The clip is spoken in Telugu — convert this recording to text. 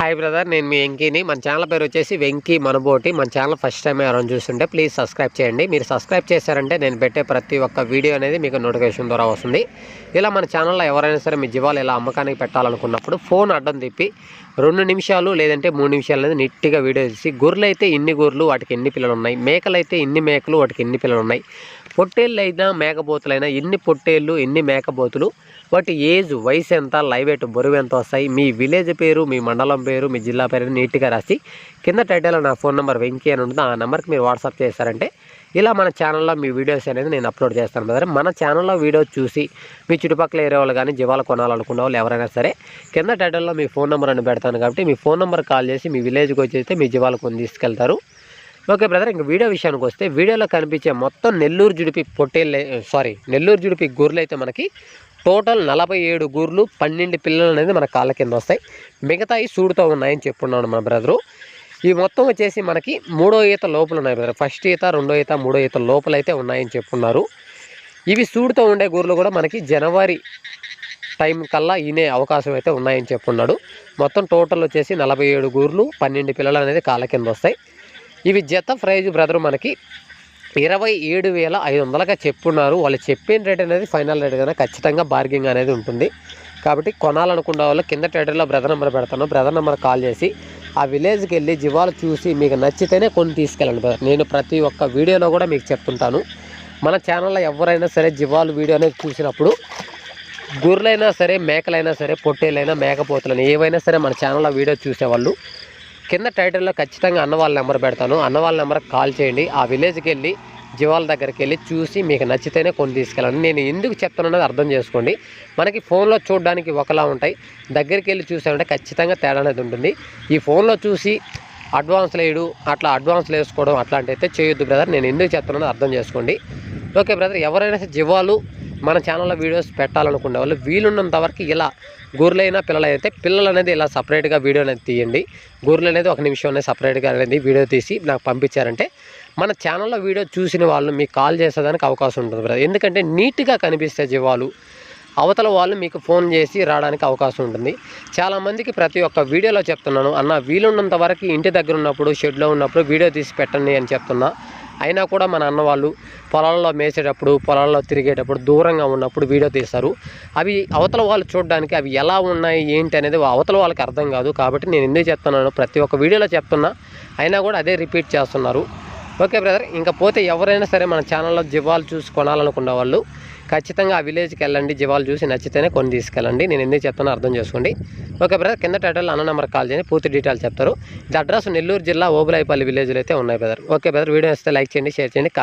హాయ్ బ్రదర్ నేను మీ వెంకీని. మన ఛానల్ పేరు వచ్చేసి వెంకీ మనబోటి. మన ఛానల్ ఫస్ట్ టైం ఎవరైనా చూస్తుంటే ప్లీజ్ సబ్స్క్రైబ్ చేయండి. మీరు సబ్స్క్రైబ్ చేశారంటే నేను పెట్టే ప్రతి ఒక్క వీడియో అనేది మీకు నోటిఫికేషన్ ద్వారా వస్తుంది. ఇలా మన ఛానల్లో ఎవరైనా సరే మీ జీవాలు ఇలా అమ్మకానికి పెట్టాలనుకున్నప్పుడు ఫోన్ అడ్డం తిప్పి రెండు నిమిషాలు లేదంటే మూడు నిమిషాలు అనేది నీట్గా వీడియో తీసి గొర్రెలు అయితే ఇన్ని గొర్రెలు వాటికి ఎన్ని పిల్లలు ఉన్నాయి మేకలు అయితే ఇన్ని మేకలు వాటికి ఎన్ని పిల్లలు ఉన్నాయి పొట్టేళ్ళు అయినా మేకపోతులైనా ఎన్ని పొట్టేళ్ళు ఎన్ని మేకపోతులు వాటి ఏజ్ వయసు ఎంత లైవ్ ఎయిట్ బరువు ఎంత వస్తాయి మీ విలేజ్ పేరు మీ మండలం పేరు మీ జిల్లా పేరు నీట్గా రాసి కింద టైటిల్ నా ఫోన్ నెంబర్ వెంకీ అని ఉంటుంది. ఆ నెంబర్కి మీరు వాట్సాప్ చేశారంటే ఇలా మన ఛానల్లో మీ వీడియోస్ అనేది నేను అప్లోడ్ చేస్తాను బ్రదర్. మన ఛానల్లో వీడియో చూసి మీ చుట్టుపక్కల ఏరియా వాళ్ళు కానీ జీవాలు కొనాలనుకున్న వాళ్ళు ఎవరైనా సరే కింద టైటిల్లో మీ ఫోన్ నెంబర్ అని పెడతాను కాబట్టి మీ ఫోన్ నెంబర్ కాల్ చేసి మీ విలేజ్కి వచ్చి మీ జీవాలు కొని తీసుకెళ్తారు. ఓకే బ్రదర్ ఇంక వీడియో విషయానికి వస్తే వీడియోలో కనిపించే మొత్తం నెల్లూరు జుడిపి పొట్టేళ్ళు సారీ నెల్లూరు జుడిపి గొర్రెలు అయితే మనకి టోటల్ నలభై ఏడు గూర్లు పన్నెండు పిల్లలు అనేది మన కాళ్ళ కింద వస్తాయి. మిగతాయి సూడుతో ఉన్నాయని చెప్పున్నాడు మన బ్రదరు. ఈ మొత్తం వచ్చేసి మనకి మూడో ఈత లోపల ఉన్నాయి బ్రదర్. ఫస్ట్ ఈత రెండో ఈత మూడో ఈత లోపల అయితే ఉన్నాయని చెప్పున్నారు. ఇవి సూడుతో ఉండే గూర్లు కూడా మనకి జనవరి టైం కల్లా ఈనే అవకాశం అయితే ఉన్నాయని చెప్పున్నాడు. మొత్తం టోటల్ వచ్చేసి నలభై ఏడు గూర్లు పన్నెండు పిల్లలు అనేది కాళ్ళ కింద వస్తాయి. ఇవి జత ప్రైజ్ బ్రదర్ మనకి ఇరవై ఏడు వేల ఐదు వందలుగా చెప్పున్నారు. వాళ్ళు చెప్పిన రేట్ అనేది ఫైనల్ రేట్ కన్నా ఖచ్చితంగా బార్గింగ్ అనేది ఉంటుంది. కాబట్టి కొనాలనుకున్న వాళ్ళు కింద టైటిల్లో బ్రదర్ నెంబర్ పెడతాను. బ్రదర్ నెంబర్ కాల్ చేసి ఆ విలేజ్కి వెళ్ళి జీవాలు చూసి మీకు నచ్చితేనే కొన్ని తీసుకెళ్ళండి బ్రదర్ నేను ప్రతి ఒక్క వీడియోలో కూడా మీకు చెప్తుంటాను. మన ఛానల్లో ఎవరైనా సరే జీవాలు వీడియో అనేది చూసినప్పుడు గొర్రెలైనా సరే మేకలైనా సరే పొట్టేలైనా మేకపోతులైనా ఏవైనా సరే మన ఛానల్లో వీడియో చూసేవాళ్ళు కింద టైటిల్లో ఖచ్చితంగా అన్న వాళ్ళ నెంబర్ పెడతాను. అన్న వాళ్ళ నెంబర్కి కాల్ చేయండి. ఆ విలేజ్కి వెళ్ళి జీవాల దగ్గరికి వెళ్ళి చూసి మీకు నచ్చితేనే కొన్ని తీసుకెళ్ళండి. నేను ఎందుకు చెప్తున్నానో అర్థం చేసుకోండి. మనకి ఫోన్లో చూడడానికి ఒకలా ఉంటాయి. దగ్గరికి వెళ్ళి చూసామంటే ఖచ్చితంగా తేడా అనేది ఉంటుంది. ఈ ఫోన్లో చూసి అడ్వాన్స్ లేడు అట్లా అడ్వాన్స్ వేసుకోవడం అట్లాంటి అయితే చేయొద్దు బ్రదర్. నేను ఎందుకు చెప్తున్నానో అర్థం చేసుకోండి. ఓకే బ్రదర్ ఎవరైనా సరే జీవాలు మన ఛానల్లో వీడియోస్ పెట్టాలనుకునే వాళ్ళు వీలున్నంత వరకు ఇలా గొర్రెలైనా పిల్లలైతే పిల్లలు అనేది ఇలా సపరేట్గా వీడియో అనేది తీయండి. గొర్రెలు అనేది ఒక నిమిషం అనేది సపరేట్గా అనేది వీడియో తీసి నాకు పంపించారంటే మన ఛానల్లో వీడియో చూసిన వాళ్ళు మీకు కాల్ చేసేదానికి అవకాశం ఉంటుంది బ్రదర్ ఎందుకంటే నీట్గా కనిపిస్తే జీవాలు అవతల వాళ్ళు మీకు ఫోన్ చేసి రావడానికి అవకాశం ఉంటుంది. చాలామందికి ప్రతి ఒక్క వీడియోలో చెప్తున్నాను అన్న వీలున్నంత వరకు ఇంటి దగ్గర ఉన్నప్పుడు షెడ్లో ఉన్నప్పుడు వీడియో తీసి పెట్టండి అని చెప్తున్నా. అయినా కూడా మన అన్న వాళ్ళు పొలాల్లో మేసేటప్పుడు పొలాల్లో తిరిగేటప్పుడు దూరంగా ఉన్నప్పుడు వీడియో తీస్తారు. అవి అవతల వాళ్ళు చూడడానికి అవి ఎలా ఉన్నాయి ఏంటి అనేది అవతల వాళ్ళకి అర్థం కాదు. కాబట్టి నేను ఎందుకు చెప్తున్నాను ప్రతి ఒక్క వీడియోలో చెప్తున్నా. అయినా కూడా అదే రిపీట్ చేస్తున్నారు. ఓకే బ్రదర్ ఇంకా పోతే ఎవరైనా సరే మన ఛానల్లో జీవాలు చూసి కొనాలనుకున్న వాళ్ళు ఖచ్చితంగా ఆ విలేజ్కి వెళ్ళండి. జీవాలు చూసి నచ్చితేనే కొన్ని తీసుకెళ్ళండి. నేను ఎందుకు చెప్తానో అర్థం చేసుకోండి. ఓకే బ్రదర్ కింద టైటిల్ అన్న నెంబర్ కాల్ చేయండి. పూర్తి డీటెయిల్స్ చెప్తారు. ఇది అడ్రస్ నెల్లూరు జిల్లా ఓబులాయిపల్లి విలేజ్లో అయితే ఉన్నాయి బ్రదర్. ఓకే బ్రదర్ వీడియో వస్తే లైక్ చేయండి షేర్ చేయండి.